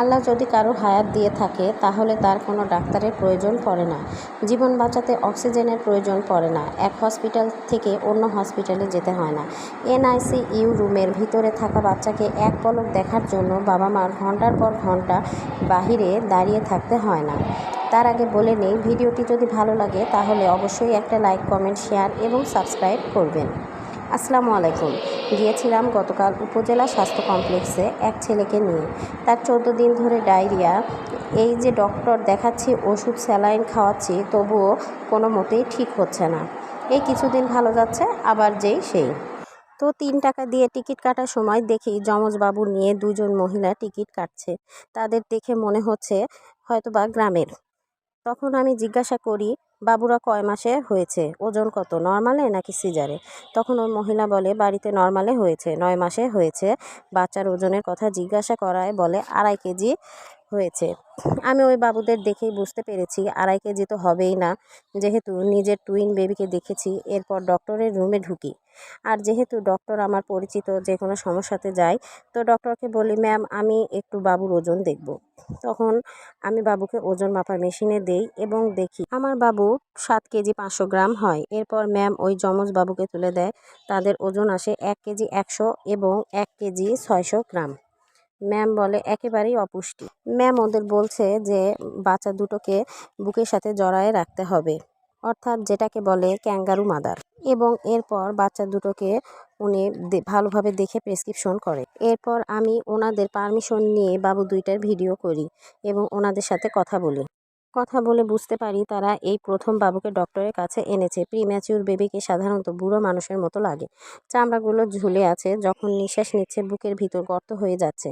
আল্লাহ যদি কারও হায়াত দিয়ে থাকে, তাহলে তার কোনো ডাক্তারের প্রয়োজন পড়ে না। জীবন বাঁচাতে অক্সিজেনের প্রয়োজন পড়ে না। এক হসপিটাল থেকে অন্য হসপিটালে যেতে হয় না। এনআইসি ইউ রুমের ভিতরে থাকা বাচ্চাকে এক পলক দেখার জন্য বাবা মার ঘণ্টার পর ঘণ্টা বাহিরে দাঁড়িয়ে থাকতে হয় না। তার আগে বলে নেই, ভিডিওটি যদি ভালো লাগে, তাহলে অবশ্যই একটা লাইক, কমেন্ট, শেয়ার এবং সাবস্ক্রাইব করবেন। আসসালামু আলাইকুম। গিয়েছিলাম গতকাল উপজেলা স্বাস্থ্য কমপ্লেক্সে এক ছেলেকে নিয়ে। তার চোদ্দ দিন ধরে ডায়রিয়া। এই যে ডক্টর দেখাচ্ছি, ওষুধ, স্যালাইন খাওয়াচ্ছি, তবুও কোনো মতেই ঠিক হচ্ছে না। এই কিছুদিন ভালো যাচ্ছে, আবার যেই সেই। তো তিন টাকা দিয়ে টিকিট কাটার সময় দেখি যমজবাবু নিয়ে দুজন মহিলা টিকিট কাটছে। তাদের দেখে মনে হচ্ছে হয়তোবা গ্রামের। তখন আমি জিজ্ঞাসা করি বাবুরা কয় মাসে হয়েছে? ওজন কত, নর্মালে নাকি সিজারে? তখন ওই মহিলা বলে, বাড়িতে নর্মালে হয়েছে, নয় মাসে হয়েছে। বাচ্চার ওজনের কথা জিজ্ঞাসা করায় বলে, আড়াই কেজি হয়েছে। আমি ওই বাবুদের দেখেই বুঝতে পেরেছি, আড়াই কেজি তো হবেই না। যেহেতু নিজের টুইন বেবিকে দেখেছি, এরপর ডক্টরের রুমে ঢুকি। আর যেহেতু ডক্টর আমার পরিচিত, যে কোনো সমস্যাতে যাই, তো ডক্টরকে বলি ম্যাম আমি একটু বাবুর ওজন দেখব। তখন আমি বাবুকে ওজন মাপার মেশিনে দেই এবং দেখি, আমার বাবু সাত কেজি পাঁচশো গ্রাম হয়। এরপর ম্যাম ওই যমজ বাবুকে তুলে দেয়, তাদের ওজন আসে এক কেজি একশো এবং এক কেজি ছয়শো গ্রাম। ম্যাম বলে, একেবারেই অপুষ্টি। ম্যাম ওদের বলছে যে, বাচ্চা দুটোকে বুকের সাথে জড়ায়ে রাখতে হবে। অর্থাৎ যেটাকে বলে ক্যাঙ্গারু মাদার। এবং এরপর বাচ্চা দুটোকে উনি ভালোভাবে দেখে প্রেসক্রিপশন করে। এরপর আমি ওনাদের পারমিশন নিয়ে বাবু দুইটার ভিডিও করি এবং ওনাদের সাথে কথা বলি। কথা বলে বুঝতে পারি তারা এই প্রথম বাবুকে ডক্টরের কাছে এনেছে। প্রিম্যাচিউর বেবিকে সাধারণত বুড়ো মানুষের মতো লাগে। চামড়াগুলো ঝুলে আছে, যখন নিঃশ্বাস নিচ্ছে, বুকের ভিতর গর্ত হয়ে যাচ্ছে।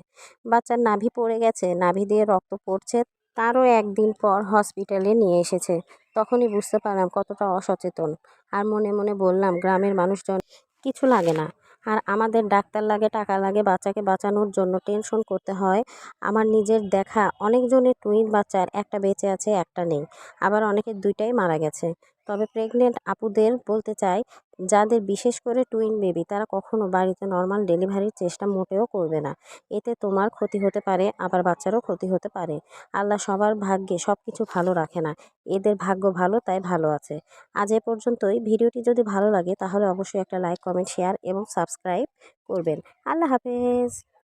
বাচ্চার নাভি পড়ে গেছে, নাভি দিয়ে রক্ত পড়ছে, তারও একদিন পর হসপিটালে নিয়ে এসেছে। তখনই বুঝতে পারলাম কতটা অসচেতন। আর মনে মনে বললাম, গ্রামের মানুষজন কিছু লাগে না। আর আমাদের ডাক্তার লাগে, টাকা লাগে, বাচ্চাকে বাঁচানোর জন্য টেনশন করতে হয়। আমার নিজের দেখা, অনেকজনের টুইন বাচ্চার, একটা বেঁচে আছে, একটা নেই। আবার অনেকের দুইটাই মারা গেছে। তবে প্রেগনেন্ট আপুদের বলতে চাই, যাদের বিশেষ করে টুইন বেবি, তারা কখনো বাড়িতে নর্মাল ডেলিভারির চেষ্টা মোটেও করবে না। এতে তোমার ক্ষতি হতে পারে, আবার বাচ্চারও ক্ষতি হতে পারে। আল্লাহ সবার ভাগ্যে সব কিছু ভালো রাখে না। এদের ভাগ্য ভালো, তাই ভালো আছে। আজ এ পর্যন্তই। ভিডিওটি যদি ভালো লাগে, তাহলে অবশ্যই একটা লাইক, কমেন্ট, শেয়ার এবং সাবস্ক্রাইব করবেন। আল্লাহ হাফেজ।